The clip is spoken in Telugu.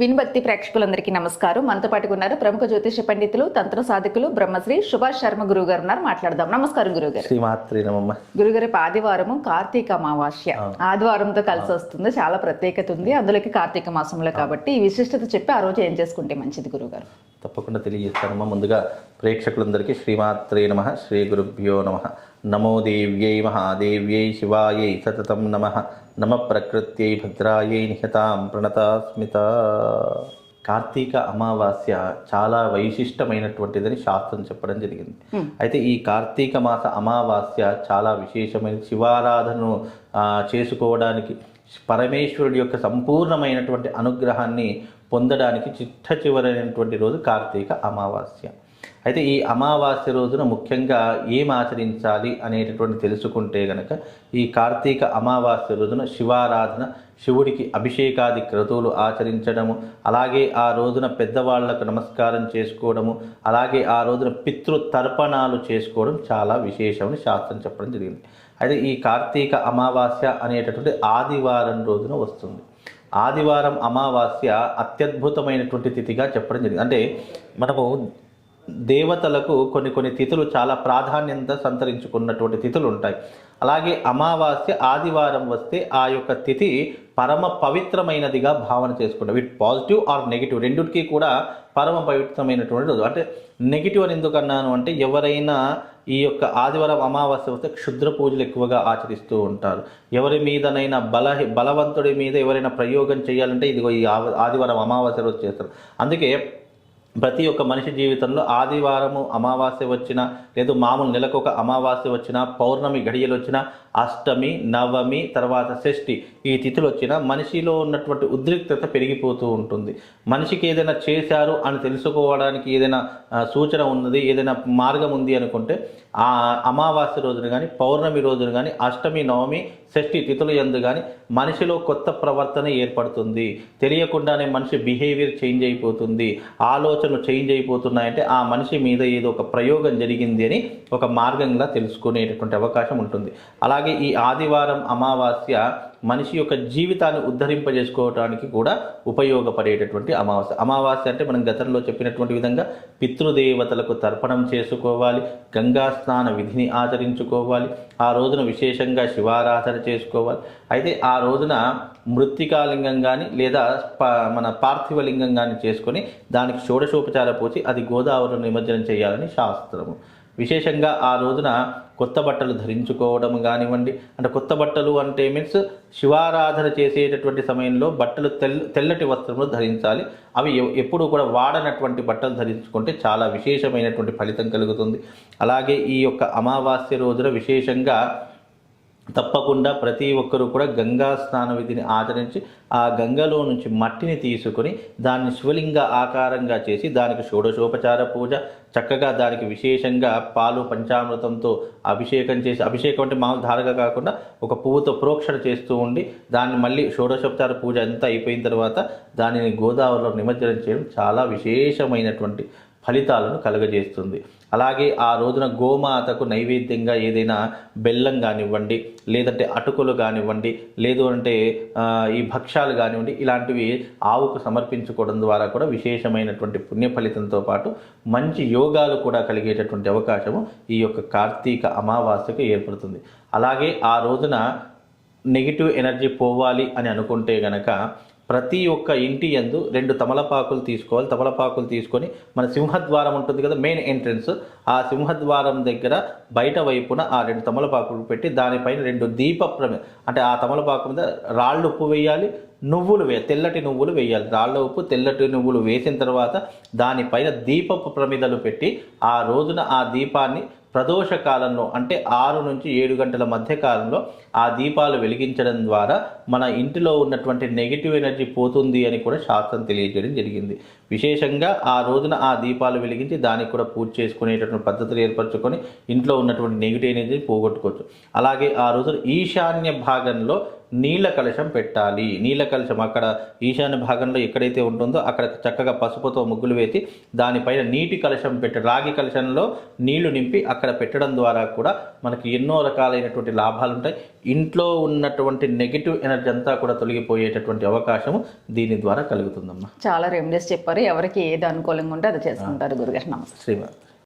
వినుభక్తి ప్రేక్షకులందరికీ నమస్కారం. మనతో పాటు ఉన్నారు ప్రముఖ జ్యోతిష పండితులు తంత్ర సాధకులు బ్రహ్మశ్రీ సుభాష్ శర్మ గురువు గారు ఉన్నారు. మాట్లాడదాం. నమస్కారం గురువు గురుగారు రేపు ఆదివారము కార్తీక అమావాస్య. ఆదివారంతో కలిసి వస్తుంది. చాలా ప్రత్యేకత ఉంది. అందులోకి కార్తీక మాసంలో కాబట్టి ఈ విశిష్టత చెప్పి ఆ రోజు ఏం చేసుకుంటే మంచిది గురుగారు తప్పకుండా తెలియజేస్తానమ్మా. ముందుగా ప్రేక్షకులందరికీ శ్రీమాత్రే నమ శ్రీ గురుభ్యో నమ. నమో దేవ్యై మహాదేవ్యై శివాయై సతతం నమ. నమ ప్రకృత్యై భద్రాయై నిహతాం ప్రణతాస్మిత. కార్తీక అమావాస్య చాలా వైశిష్టమైనటువంటిదని శాస్త్రం చెప్పడం జరిగింది. అయితే ఈ కార్తీక మాస అమావాస్య చాలా విశేషమైన శివారాధనను చేసుకోవడానికి పరమేశ్వరుడి యొక్క సంపూర్ణమైనటువంటి అనుగ్రహాన్ని పొందడానికి చిట్ట చివరైనటువంటి రోజు కార్తీక అమావాస్య. అయితే ఈ అమావాస్య రోజున ముఖ్యంగా ఏం ఆచరించాలి అనేటటువంటి తెలుసుకుంటే గనక ఈ కార్తీక అమావాస్య రోజున శివారాధన శివుడికి అభిషేకాది క్రతువులు ఆచరించడము అలాగే ఆ రోజున పెద్దవాళ్ళకు నమస్కారం చేసుకోవడము అలాగే ఆ రోజున పితృ తర్పణాలు చేసుకోవడం చాలా విశేషమని శాస్త్రం చెప్పడం జరిగింది. అయితే ఈ కార్తీక అమావాస్య అనేటటువంటి ఆదివారం రోజున వస్తుంది. ఆదివారం అమావాస్య అత్యద్భుతమైనటువంటి తిథిగా చెప్పడం జరిగింది. అంటే మనము దేవతలకు కొన్ని కొన్ని తిథులు చాలా ప్రాధాన్యత సంతరించుకున్నటువంటి తిథులు ఉంటాయి. అలాగే అమావాస్య ఆదివారం వస్తే ఆ యొక్క తిథి పరమ పవిత్రమైనదిగా భావన చేసుకుంటాం ఇట్ పాజిటివ్ ఆర్ నెగిటివ్ రెండుకి కూడా పరమ పవిత్రమైనటువంటి రోజు. అంటే నెగిటివ్ అని ఎందుకు అన్నాను అంటే ఎవరైనా ఈ యొక్క ఆదివారం అమావాస్య వస్తే క్షుద్ర పూజలు ఎక్కువగా ఆచరిస్తూ ఉంటారు. ఎవరి మీదనైనా బల బలవంతుడి మీద ఎవరైనా ప్రయోగం చేయాలంటే ఇదిగో ఈ ఆదివారం అమావాస్య రోజు చేస్తారు. అందుకే ప్రతి ఒక్క మనిషి జీవితంలో ఆదివారము అమావాస్య వచ్చినా లేదు మామూలు నెలకు ఒక అమావాస్య వచ్చిన పౌర్ణమి గడియలు వచ్చిన అష్టమి నవమి తర్వాత షష్ఠి ఈ తిథులు వచ్చినా మనిషిలో ఉన్నటువంటి ఉద్రిక్తత పెరిగిపోతూ ఉంటుంది. మనిషికి ఏదైనా చేశారు అని తెలుసుకోవడానికి ఏదైనా సూచన ఉన్నది ఏదైనా మార్గం ఉంది అనుకుంటే ఆ అమావాస్య రోజున కానీ పౌర్ణమి రోజున కానీ అష్టమి నవమి షష్ఠి తిథుల ఎందు కానీ మనిషిలో కొత్త ప్రవర్తన ఏర్పడుతుంది. తెలియకుండానే మనిషి బిహేవియర్ చేంజ్ అయిపోతుంది. ఆలోచనలు చేంజ్ అయిపోతున్నాయంటే ఆ మనిషి మీద ఏదో ఒక ప్రయోగం జరిగింది అని ఒక మార్గంగా తెలుసుకునేటటువంటి అవకాశం ఉంటుంది. అలాగే ఈ ఆదివారం అమావాస్య మనిషి యొక్క జీవితాన్ని ఉద్ధరింపజేసుకోవడానికి కూడా ఉపయోగపడేటటువంటి అమావాస్య. అమావాస్య అంటే మనం గతంలో చెప్పినటువంటి విధంగా పితృదేవతలకు తర్పణం చేసుకోవాలి గంగా స్నాన విధిని ఆచరించుకోవాలి ఆ రోజున విశేషంగా శివారాధన చేసుకోవాలి. అయితే ఆ రోజున మృత్తికాలింగం కానీ లేదా మన పార్థివలింగం కానీ చేసుకొని దానికి షోడశోపచార పోసి అది గోదావరిలో నిమజ్జనం చేయాలని శాస్త్రము. విశేషంగా ఆ రోజున కొత్త బట్టలు ధరించుకోవడం కానివ్వండి. అంటే కొత్త బట్టలు అంటే మీన్స్ శివారాధన చేసేటటువంటి సమయంలో బట్టలు తెల్ తెల్లటి వస్త్రములు ధరించాలి. అవి ఎప్పుడూ కూడా వాడనటువంటి బట్టలు ధరించుకుంటే చాలా విశేషమైనటువంటి ఫలితం కలుగుతుంది. అలాగే ఈ యొక్క అమావాస్య రోజున విశేషంగా తప్పకుండా ప్రతి ఒక్కరూ కూడా గంగా స్నాన విధిని ఆచరించి ఆ గంగలో నుంచి మట్టిని తీసుకొని దాన్ని శివలింగ ఆకారంగా చేసి దానికి షోడశోపచార పూజ చక్కగా దానికి విశేషంగా పాలు పంచామృతంతో అభిషేకం చేసి అభిషేకం అంటే మామూలు ధారగా కాకుండా ఒక పువ్వుతో ప్రోక్షణ చేస్తూ ఉండి దాన్ని మళ్ళీ షోడశోపచార పూజ అంతా అయిపోయిన తర్వాత దానిని గోదావరిలో నిమజ్జనం చేయడం చాలా విశేషమైనటువంటి ఫలితాలను కలుగజేస్తుంది. అలాగే ఆ రోజున గోమాతకు నైవేద్యంగా ఏదైనా బెల్లం కానివ్వండి లేదంటే అటుకులు కానివ్వండి లేదు అంటే ఈ భక్ష్యాలు కానివ్వండి ఇలాంటివి ఆవుకు సమర్పించుకోవడం ద్వారా కూడా విశేషమైనటువంటి పుణ్య ఫలితంతో పాటు మంచి యోగాలు కూడా కలిగేటటువంటి అవకాశము ఈ యొక్క కార్తీక అమావాస్యకు ఏర్పడుతుంది. అలాగే ఆ రోజున నెగిటివ్ ఎనర్జీ పోవాలి అని అనుకుంటే గనక ప్రతి ఒక్క ఇంటి యందు రెండు తమలపాకులు తీసుకోవాలి. తమలపాకులు తీసుకొని మన సింహద్వారం ఉంటుంది కదా మెయిన్ ఎంట్రన్స్ ఆ సింహద్వారం దగ్గర బయట వైపున ఆ రెండు తమలపాకులు పెట్టి దానిపైన రెండు దీప ప్రమి అంటే ఆ తమలపాకు మీద రాళ్ళు ఉప్పు వేయాలి నువ్వులు వే తెల్లటి నువ్వులు వేయాలి. రాళ్ళ ఉప్పు తెల్లటి నువ్వులు వేసిన తర్వాత దానిపైన దీపపు ప్రమిదలు పెట్టి ఆ రోజున ఆ దీపాన్ని ప్రదోష కాలంలో అంటే ఆరు నుంచి ఏడు గంటల మధ్య కాలంలో ఆ దీపాలు వెలిగించడం ద్వారా మన ఇంటిలో ఉన్నటువంటి నెగిటివ్ ఎనర్జీ పోతుంది అని కూడా శాస్త్రం తెలియజేయడం జరిగింది. విశేషంగా ఆ రోజున ఆ దీపాలు వెలిగించి దానికి కూడా పూజ చేసుకునేటటువంటి పద్ధతులు ఏర్పరచుకొని ఇంట్లో ఉన్నటువంటి నెగిటివ్ ఎనర్జీ పోగొట్టుకోవచ్చు. అలాగే ఆ రోజున ఈశాన్య భాగంలో నీళ్ళ కలశం పెట్టాలి. నీళ్ళ కలశం అక్కడ ఈశాన్య భాగంలో ఎక్కడైతే ఉంటుందో అక్కడ చక్కగా పసుపుతో ముగ్గులు వేసి దానిపైన నీటి కలశం పెట్టి రాగి కలశంలో నీళ్ళు నింపి అక్కడ పెట్టడం ద్వారా కూడా మనకి ఎన్నో రకాలైనటువంటి లాభాలు ఉంటాయి ఇంట్లో ఉన్నటువంటి నెగిటివ్ ఎనర్జీ అంతా కూడా తొలగిపోయేటటువంటి అవకాశము దీని ద్వారా కలుగుతుందమ్మా. చాలా రెమెడీస్ చెప్పారు. ఎవరికి ఏది అనుకూలంగా ఉంటే అది చేసుకుంటారు గురుగారు. నమస్తే. శ్రీమతి